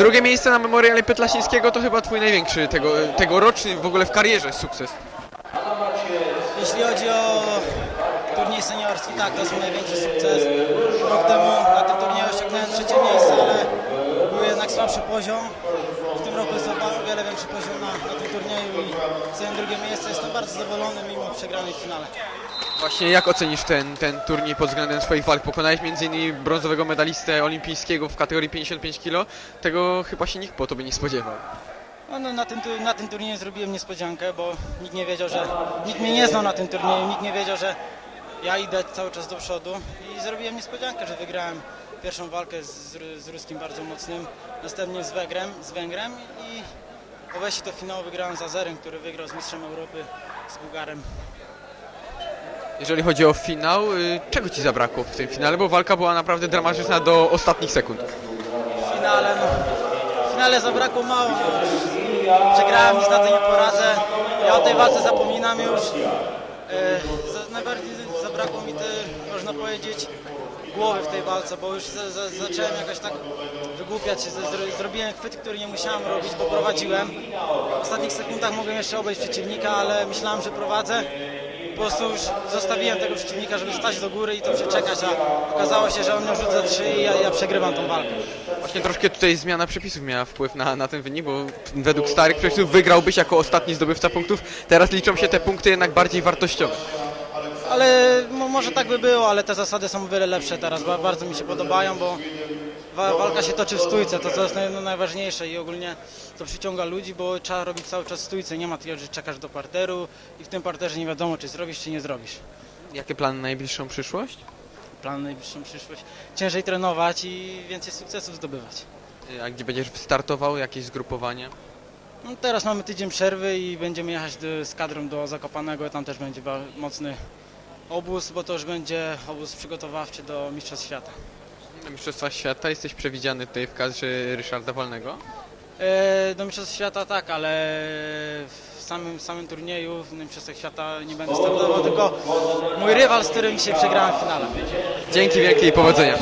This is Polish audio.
Drugie miejsce na Memoriale Pytlasińskiego to chyba twój największy tego, tegoroczny w ogóle w karierze sukces. Jeśli chodzi o turniej seniorski, tak, to jest największy sukces. Rok temu na tym turnieju osiągnąłem trzecie miejsce, ale był jednak słabszy poziom. W tym roku jest o wiele większy poziom na, na tym turnieju i zająłem drugie miejsce. Jestem bardzo zadowolony mimo przegranej w finale. Właśnie jak ocenisz ten, ten turniej pod względem swoich walk? Pokonałeś m.in. brązowego medalistę olimpijskiego w kategorii 55 kg. Tego chyba się nikt po tobie nie spodziewał. No, no, na, tym, na tym turnieju zrobiłem niespodziankę, bo nikt nie wiedział, że nikt mnie nie znał na tym turnieju, nikt nie wiedział, że ja idę cały czas do przodu i zrobiłem niespodziankę, że wygrałem pierwszą walkę z, z ruskim bardzo mocnym, następnie z Węgrem, z Węgrem i po wejściu do finału wygrałem z Azerem, który wygrał z mistrzem Europy, z Bułgarem. Jeżeli chodzi o finał, y, czego ci zabrakło w tym finale? Bo walka była naprawdę dramatyczna do ostatnich sekund. W finale, no, w finale zabrakło mało, no, przegrałem, nic na nie poradzę. Ja o tej walce zapominam już. E, najbardziej zabrakło mi, te, można powiedzieć, głowy w tej walce, bo już za, za, zacząłem jakoś tak wygłupiać się. Zrobiłem chwyt, który nie musiałem robić, bo prowadziłem. W ostatnich sekundach mogłem jeszcze obejść przeciwnika, ale myślałem, że prowadzę. Po prostu już zostawiłem tego przeciwnika, żeby stać do góry i to przeczekać, a okazało się, że on mnie rzuca trzy i ja, ja przegrywam tą walkę. Właśnie troszkę tutaj zmiana przepisów miała wpływ na, na ten wynik, bo według starych przepisów wygrałbyś jako ostatni zdobywca punktów. Teraz liczą się te punkty jednak bardziej wartościowe. Ale mo- może tak by było, ale te zasady są o wiele lepsze teraz. Ba- Bardzo mi się podobają, bo wa- walka się toczy w stójce, to co jest naj- no, najważniejsze i ogólnie to przyciąga ludzi, bo trzeba robić cały czas stójce. Nie ma takiego, że czekasz do parteru i w tym parterze nie wiadomo, czy zrobisz, czy nie zrobisz. Jakie plany na najbliższą przyszłość? Plan na najbliższą przyszłość. Ciężej trenować i więcej sukcesów zdobywać. A gdzie będziesz startował? Jakieś zgrupowanie? No, teraz mamy tydzień przerwy i będziemy jechać do, z kadrą do Zakopanego. Tam też będzie mocny obóz, bo to już będzie obóz przygotowawczy do Mistrzostw Świata. Na Mistrzostwach Świata jesteś przewidziany tutaj w kadrze Ryszarda Wolnego. E, Do Mistrzostw Świata tak, ale w samym, samym turnieju, w Mistrzostwach Świata nie będę startował, tylko mój rywal, z którym dzisiaj przegrałem w finale. Dzięki wielkie i powodzenia.